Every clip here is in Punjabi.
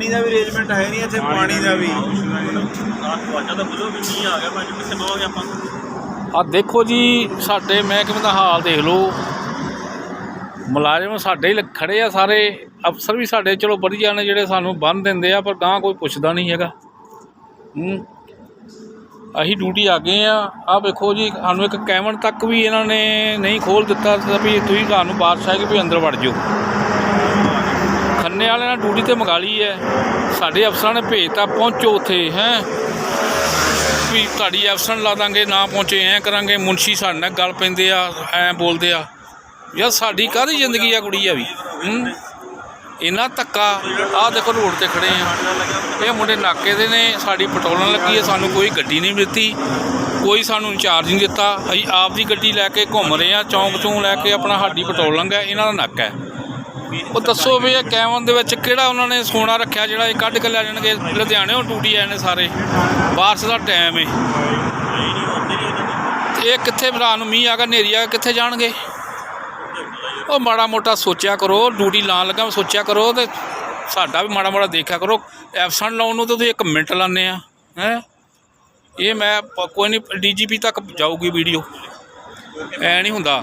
ਪਾਣੀ ਦਾ ਵੀ ਅਰੇਂਜਮੈਂਟ ਹੈ ਨਹੀਂ ਇੱਥੇ ਪਾਣੀ ਦਾ ਵੀ। ਆਹ ਦਰਵਾਜ਼ਾ ਤਾਂ ਖੁੱਲੋ ਵੀ ਮੀਂਹ ਆ ਗਿਆ ਭਾਜੀ ਕਿੱਥੇ ਬਵਾਂਗੇ ਆਪਾਂ? ਆ ਦੇਖੋ ਜੀ ਸਾਡੇ ਮਹਿਕਮੇ ਦਾ ਹਾਲ ਦੇਖ ਲਓ। ਮੁਲਾਜ਼ਮ ਸਾਡੇ ਹੀ ਖੜੇ ਆ ਸਾਰੇ। ਅਫਸਰ ਵੀ ਸਾਡੇ ਚਲੋ ਵਧੀਆ ਨੇ ਜਿਹੜੇ ਸਾਨੂੰ ਬੰਨ ਦਿੰਦੇ ਆ ਪਰ ਗਾਂ ਕੋਈ ਪੁੱਛਦਾ ਨਹੀਂ ਹੈਗਾ। ਹੂੰ। ਅਸੀਂ ਡਿਊਟੀ ਆ ਗਏ ਆ। ਆ ਵੇਖੋ ਜੀ ਸਾਨੂੰ ਇੱਕ ਕੈਮਨ ਤੱਕ ਵੀ ਇਹਨਾਂ ਨੇ ਨਹੀਂ ਖੋਲ ਦਿੱਤਾ ਤਾਂ ਵੀ ਤੁਸੀਂ ਤੁਹਾਨੂੰ ਬਾਰਿਸ਼ ਆਏਗੀ ਵੀ ਅੰਦਰ ਵੜ ਜਾਓ। ਖੰਨੇ ਵਾਲਿਆਂ ਨੇ ਡਿਊਟੀ ਤੇ ਮੰਗਾ ਲਈ ਹੈ। ਸਾਡੇ ਅਫਸਰਾਂ ਨੇ ਭੇਜਤਾ, ਪਹੁੰਚੋ ਉੱਥੇ, ਹੈ। ਵੀ ਤੁਹਾਡੀ ਐਬਸੈਂਟ ਲਾ ਦਾਂਗੇ, ਨਾ ਪਹੁੰਚੇ, ਐ ਕਰਾਂਗੇ। ਮੁਨਸ਼ੀ ਸਾਡੇ ਨਾਲ ਗੱਲ ਪੈਂਦੇ ਆ, ਐ ਬੋਲਦੇ ਆ। ਯਾਰ ਸਾਡੀ ਕਾਹਦੀ ਜ਼ਿੰਦਗੀ ਆ ਕੁੜੀ ਆ ਵੀ? ਇਹਨਾਂ ਧੱਕਾ, ਆਹ ਦੇਖੋ ਰੋਡ ਤੇ ਖੜੇ ਆ। ਇਹ ਮੁੰਡੇ ਨਾਕੇ ਦੇ ਨੇ, ਸਾਡੀ ਪਟੋਲਣ ਲੱਗੀ ਹੈ ਸਾਨੂੰ ਕੋਈ ਗੱਡੀ ਨਹੀਂ ਦਿੱਤੀ। ਕੋਈ ਸਾਨੂੰ ਇੰਚਾਰਜ ਨਹੀਂ ਦਿੱਤਾ। ਅਸੀਂ ਆਪ ਦੀ ਗੱਡੀ ਲੈ ਕੇ ਘੁੰਮ ਰਹੇ ਆ ਚੌਂਕ ਚੋਂ ਲੈ ਕੇ ਆਪਣਾ ਸਾਡੀ ਪਟੋਲਣ ਹੈ ਇਹਨਾਂ ਦਾ ਨੱਕ ਹੈ। ਉਹ ਦੱਸੋ ਵੀ ਇਹ ਕੈਮਨ ਦੇ ਵਿੱਚ ਕਿਹੜਾ ਉਹਨਾਂ ਨੇ ਸੋਨਾ ਰੱਖਿਆ ਜਿਹੜਾ ਇਹ ਕੱਢ ਕੇ ਲੈ ਜਾਣਗੇ? ਲੁਧਿਆਣੇੋਂ ਟੂਟੀ ਆਏ ਨੇ ਸਾਰੇ। ਬਾਰਸ਼ ਦਾ ਟਾਈਮ ਏ। ਇਹ ਕਿੱਥੇ ਰਾਤ ਨੂੰ ਮੀਂਹ ਆ ਗਿਆ, ਹਨੇਰੀ ਆ ਗਿਆ, ਕਿੱਥੇ ਜਾਣਗੇ? ਉਹ ਮਾੜਾ ਮੋਟਾ ਸੋਚਿਆ ਕਰੋ, ਡਿਊਟੀ ਲਾਉਣ ਲੱਗਾ ਸੋਚਿਆ ਕਰੋ ਤੇ ਸਾਡਾ ਵੀ ਮਾੜਾ ਮੋਟਾ ਦੇਖਿਆ ਕਰੋ। ਐਬਸੈਂਟ ਲਾਉਣ ਨੂੰ ਤਾਂ ਤੁਸੀਂ ਇੱਕ ਮਿੰਟ ਲਾਉਂਦੇ ਆ, ਹੈ? ਇਹ ਮੈਂ ਕੋਈ ਨਹੀਂ ਡੀਜੀਪੀ ਤੱਕ ਜਾਊਗੀ ਵੀਡੀਓ। ਐ ਨਹੀਂ ਹੁੰਦਾ।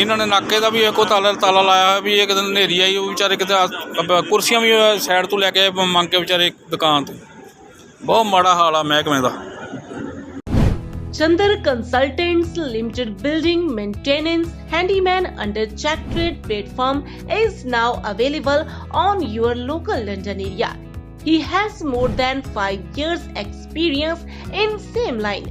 ਇਹਨਾਂ ਨੇ ਨਾਕੇ ਦਾ ਵੀ ਇੱਕੋ ਤਾਲਾ ਤਾਲਾ ਲਾਇਆ ਹੋਇਆ ਵੀ ਇੱਕ ਦਿਨ ਹਨੇਰੀ ਆਈ ਉਹ ਵਿਚਾਰੇ ਕਿਤੇ ਆ- ਅਬ ਕੁਰਸੀਆਂ ਵੀ ਸਾਈਡ ਤੋਂ ਲੈ ਕੇ ਆਏ ਮੰਗ ਕੇ ਵਿਚਾਰੇ ਦੁਕਾਨ ਤੋਂ ਬਹੁਤ ਮਾੜਾ ਹਾਲ ਆ ਮਹਿਕਮੇ ਦਾ Chandar Consultants Limited Building Maintenance Handyman under Check Trade platform is now available on your local London area. He has more than 5 years experience in same line.